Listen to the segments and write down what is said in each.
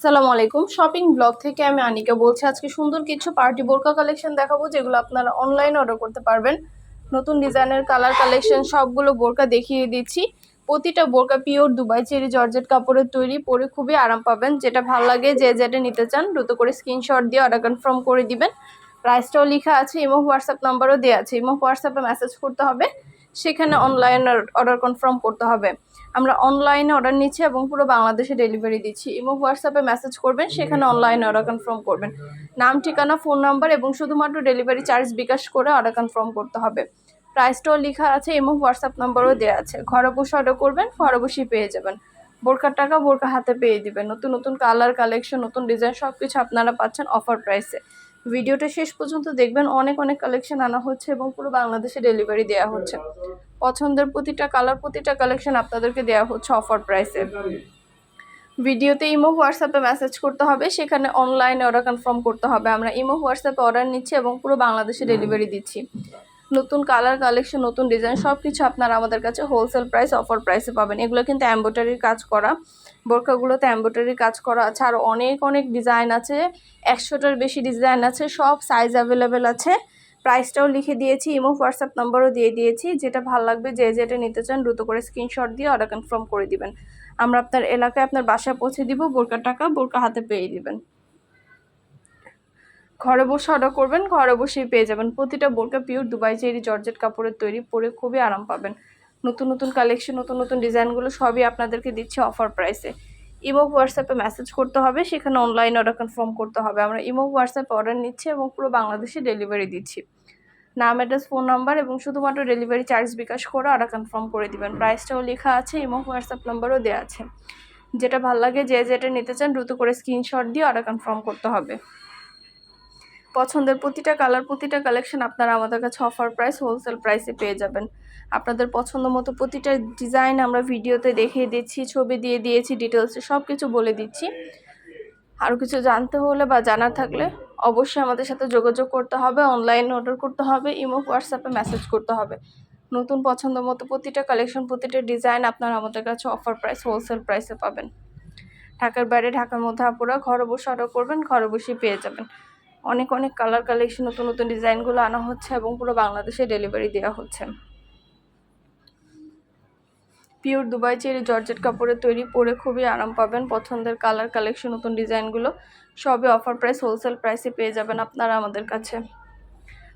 আসসালামু আলাইকুম। Shopping blog থেকে আমি আনিকা বলছি, আজকে সুন্দর কিছু পার্টি বোরকা কালেকশন দেখাবো, যেগুলো আপনারা অনলাইনে অর্ডার করতে পারবেন। নতুন ডিজাইনের কালার কালেকশন সবগুলো বোরকা দেখিয়ে দিচ্ছি। প্রতিটা বোরকা পিওর দুবাই চেরি জর্জেট কাপড়ের তৈরি, পরে খুবই আরাম পাবেন। যেটা ভালো লাগে, যে যেটা নিতে চান, দ্রুত করে স্ক্রিনশট দিয়ে অর্ডার কনফার্ম করে দিবেন। প্রাইসটাও লেখা আছে ইমো হোয়াটসঅ্যাপ নাম্বারও দেওয়া আছে ইমো হোয়াটসঅ্যাপে মেসেজ করতে হবে। সেখানে অনলাইন অর্ডার কনফার্ম করতে হবে। আমরা অনলাইনে অর্ডার নিচ্ছি এবং পুরো বাংলাদেশে ডেলিভারি দিচ্ছি। ইমো হোয়াটসঅ্যাপে মেসেজ করবেন, সেখানে অনলাইনে অর্ডার কনফার্ম করবেন। নাম, ঠিকানা ফোন নাম্বার এবং শুধুমাত্র ডেলিভারি চার্জ বিকাশ করে অর্ডার কনফার্ম করতে হবে। প্রাইসটাও লেখা আছে ইমো হোয়াটসঅ্যাপ নাম্বারও দেওয়া আছে। ঘরে বসে অর্ডার করবেন, ঘরে বসেই পেয়ে যাবেন। বোরকার টাকা বোরকা হাতে পেয়ে দিবেন। নতুন নতুন কালার কালেকশন নতুন ডিজাইন সব কিছু আপনারা পাচ্ছেন অফার প্রাইসে ভিডিওটা শেষ পর্যন্ত দেখবেন। অনেক অনেক কালেকশন আনা হচ্ছে এবং পুরো বাংলাদেশে ডেলিভারি দেওয়া হচ্ছে। পছন্দের প্রতিটা কালার প্রতিটা কালেকশন আপনাদেরকে দেওয়া হচ্ছে অফার প্রাইসে ভিডিওতে ইমো হোয়াটসঅ্যাপে মেসেজ করতে হবে। সেখানে অনলাইনে অর্ডার কনফার্ম করতে হবে। আমরা ইমো হোয়াটসঅ্যাপে অর্ডার নিচ্ছি এবং পুরো বাংলাদেশে ডেলিভারি দিচ্ছি। নতুন কালার কালেকশন নতুন ডিজাইন সব কিছু আপনারা আমাদের কাছে হোলসেল প্রাইস অফার প্রাইসে পাবেন। এগুলো কিন্তু এম্ব্রয়ডারির কাজ করা, বোরখাগুলোতে এম্ব্রয়ডারির কাজ করা আছে। আর অনেক অনেক ডিজাইন আছে, একশোটার বেশি ডিজাইন আছে, সব সাইজ অ্যাভেলেবেল আছে। প্রাইসটাও লিখে দিয়েছি ইমো হোয়াটসঅ্যাপ নাম্বারও দিয়ে দিয়েছি। যেটা ভালো লাগবে, যে যেটা নিতে চান দ্রুত করে স্ক্রিনশট দিয়ে অর্ডার কনফার্ম করে দিবেন। আমরা আপনার এলাকায় আপনার বাসায় পৌঁছে দিব বোরকার টাকা বোরকা হাতে পেয়ে দিবেন। ঘরে বসে অর্ডার করবেন, ঘরে বসেই পেয়ে যাবেন। প্রতিটা বোরকা পিওর দুবাই চেরি, জর্জেট কাপড়ের তৈরি, পরে খুবই আরাম পাবেন। নতুন নতুন কালেকশন নতুন নতুন ডিজাইনগুলো সবই আপনাদেরকে দিচ্ছে অফার প্রাইসে ইমো হোয়াটসঅ্যাপে মেসেজ করতে হবে, সেখানে অনলাইন অর্ডার কনফার্ম করতে হবে। আমরা ইমো হোয়াটসঅ্যাপে অর্ডার নিচ্ছি এবং পুরো বাংলাদেশে ডেলিভারি দিচ্ছি। নাম অ্যাড্রেস ফোন নাম্বার এবং শুধুমাত্র ডেলিভারি চার্জ বিকাশ করে অর্ডার কনফার্ম করে দিবেন। প্রাইসটাও লেখা আছে ইমো হোয়াটসঅ্যাপ নাম্বারও দেওয়া আছে। যেটা ভালো লাগে, যে যেটা নিতে চান, দ্রুত করে স্ক্রিনশট দিয়ে অর্ডার কনফার্ম করতে হবে। পছন্দের প্রতিটা কালার প্রতিটা কালেকশন আপনারা আমাদের কাছে অফার প্রাইস হোলসেল প্রাইসে পেয়ে যাবেন। আপনাদের পছন্দ মতো প্রতিটা ডিজাইন আমরা ভিডিওতে দেখিয়ে দিচ্ছি, ছবি দিয়ে দিয়েছি ডিটেলসে সব কিছু বলে দিচ্ছি। আরও কিছু জানতে হলে বা জানার থাকলে অবশ্যই আমাদের সাথে যোগাযোগ করতে হবে অনলাইন অর্ডার করতে হবে ইমো হোয়াটসঅ্যাপে মেসেজ করতে হবে। নতুন পছন্দ মতো প্রতিটা কালেকশন প্রতিটা ডিজাইন আপনারা আমাদের কাছে অফার প্রাইস হোলসেল প্রাইসে পাবেন। ঢাকার বাইরে, ঢাকার মধ্যে আপুরা ঘরে বসে অর্ডার করবেন, ঘরে বসেই পেয়ে যাবেন। অনেক অনেক কালার কালেকশন নতুন নতুন ডিজাইনগুলো আনা হচ্ছে এবং পুরো বাংলাদেশে ডেলিভারি দেওয়া হচ্ছে। পিওর দুবাই চেরি জর্জেট কাপড়ের তৈরি, পরে খুবই আরাম পাবেন। পছন্দের কালার কালেকশন নতুন ডিজাইনগুলো সবই অফার প্রাইস হোলসেল প্রাইসে পেয়ে যাবেন আপনারা আমাদের কাছে।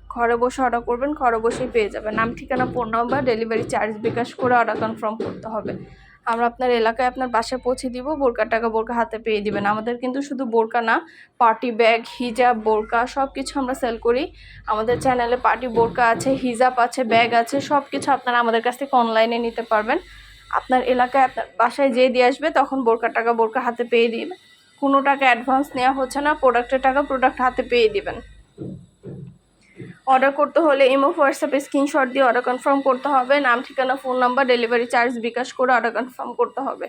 ঘরে বসে অর্ডার করবেন, ঘরে বসেই পেয়ে যাবেন। নাম, ঠিকানা phone number delivery charge bKash করে অর্ডার কনফার্ম করতে হবে। আমরা আপনার এলাকায় আপনার বাসায় পৌঁছে দিব বোরকার টাকা বোরকা হাতে পেয়ে দিবেন। আমাদের কিন্তু শুধু বোরকা না পার্টি ব্যাগ হিজাব বোরকা সব কিছু আমরা সেল করি। আমাদের চ্যানেলে পার্টি বোরকা আছে হিজাব আছে ব্যাগ আছে সব কিছু আপনারা আমাদের কাছ থেকে অনলাইনে নিতে পারবেন। আপনার এলাকায় আপনার বাসায় যেয়ে দিয়ে আসবে তখন বোরকার টাকা বোরকা হাতে পেয়ে দিবেন। কোনো টাকা অ্যাডভান্স নেওয়া হচ্ছে না প্রোডাক্টের টাকা প্রোডাক্ট হাতে পেয়ে দিবেন। অর্ডার করতে হলে ইমো, হোয়াটসঅ্যাপে স্ক্রিনশট দিয়ে অর্ডার কনফার্ম করতে হবে। নাম, ঠিকানা, phone number, delivery charge bKash করে অর্ডার কনফার্ম করতে হবে।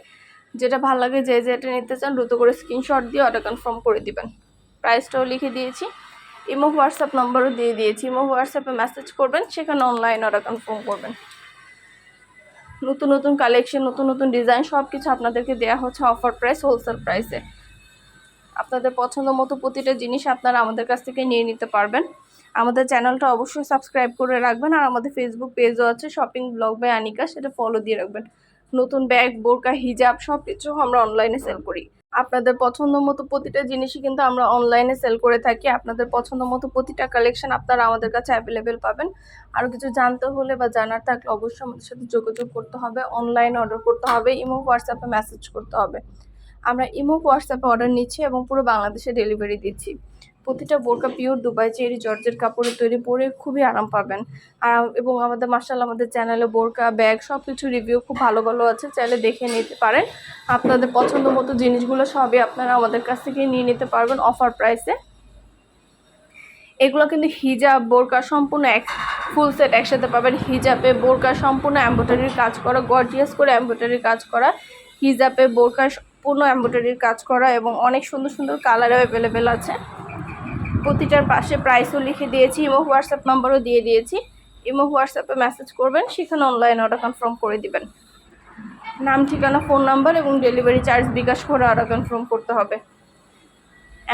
যেটা ভালো লাগে যে যেটা নিতে চান, দ্রুত করে স্ক্রিনশট দিয়ে অর্ডার কনফার্ম করে দিবেন। প্রাইসটাও লিখে দিয়েছি। ইমো, হোয়াটসঅ্যাপ নম্বরও দিয়ে দিয়েছি। ইমো, হোয়াটসঅ্যাপে মেসেজ করবেন, সেখানে অনলাইন অর্ডার কনফার্ম করবেন। নতুন নতুন কালেকশন নতুন নতুন ডিজাইন সব কিছু আপনাদেরকে দেওয়া হচ্ছে অফার প্রাইস হোলসেল প্রাইসে আপনাদের পছন্দ মতো প্রতিটা জিনিস আপনারা আমাদের কাছ থেকে নিয়ে নিতে পারবেন। আমাদের চ্যানেলটা অবশ্যই সাবস্ক্রাইব করে রাখবেন আর আমাদের ফেসবুক পেজও আছে শপিং ব্লগ বাই আনিকা সেটা ফলো দিয়ে রাখবেন। নতুন ব্যাগ বোরকা হিজাব সব কিছু আমরা অনলাইনে সেল করি। আপনাদের পছন্দ মতো প্রতিটা জিনিসই কিন্তু আমরা অনলাইনে সেল করে থাকি। আপনাদের পছন্দ মতো প্রতিটা কালেকশন আপনারা আমাদের কাছে অ্যাভেলেবেল পাবেন। আরও কিছু জানতে হলে বা জানার থাকলে অবশ্যই আমাদের সাথে যোগাযোগ করতে হবে। অনলাইন অর্ডার করতে হবে ইমো হোয়াটসঅ্যাপে মেসেজ করতে হবে। আমরা ইমো হোয়াটসঅ্যাপে অর্ডার নিচ্ছি এবং পুরো বাংলাদেশে ডেলিভারি দিচ্ছি। প্রতিটা বোরকা পিওর দুবাই চেরি জর্জের কাপড়ে তৈরি পরে খুবই আরাম পাবেন। আর, এবং আমাদের মার্শাল আমাদের চ্যানেলে বোরকা, ব্যাগ সব কিছু রিভিউ খুব ভালো ভালো আছে, চাইলে দেখে নিতে পারেন। আপনাদের পছন্দ মতো জিনিসগুলো সবই আপনারা আমাদের কাছ থেকে নিয়ে নিতে পারবেন অফার প্রাইসে এগুলো কিন্তু হিজাব বোরকা, সম্পূর্ণ এক ফুল সেট একসাথে পাবেন। হিজাবে বোরকা, সম্পূর্ণ এম্ব্রয়ডারির কাজ করা গর্জিয়াস করে এম্ব্রয়ডারির কাজ করা। হিজাবে বোরকা, সম্পূর্ণ এম্ব্রয়ডারির কাজ করা এবং অনেক সুন্দর সুন্দর কালারও অ্যাভেলেবেল আছে। প্রতিটার পাশে প্রাইসও লিখে দিয়েছি ইমো হোয়াটসঅ্যাপ নাম্বারও দিয়ে দিয়েছি। ইমো হোয়াটসঅ্যাপে মেসেজ করবেন, সেখানে অনলাইন অর্ডার কনফার্ম করে দিবেন। নাম, ঠিকানা ফোন নাম্বার এবং ডেলিভারি চার্জ বিকাশ করে অর্ডার কনফার্ম করতে হবে।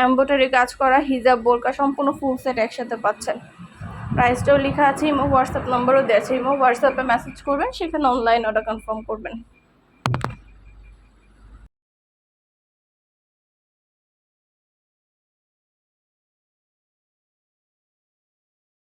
এম্বোটারি কাজ করা, হিজাব, বোরকা সম্পূর্ণ ফুল সেট একসাথে পাচ্ছেন। প্রাইসটাও লেখা আছে ইমো হোয়াটসঅ্যাপ নম্বরও দেওয়া আছে। ইমো হোয়াটসঅ্যাপে মেসেজ করবেন, সেখানে অনলাইন অর্ডার কনফার্ম করবেন।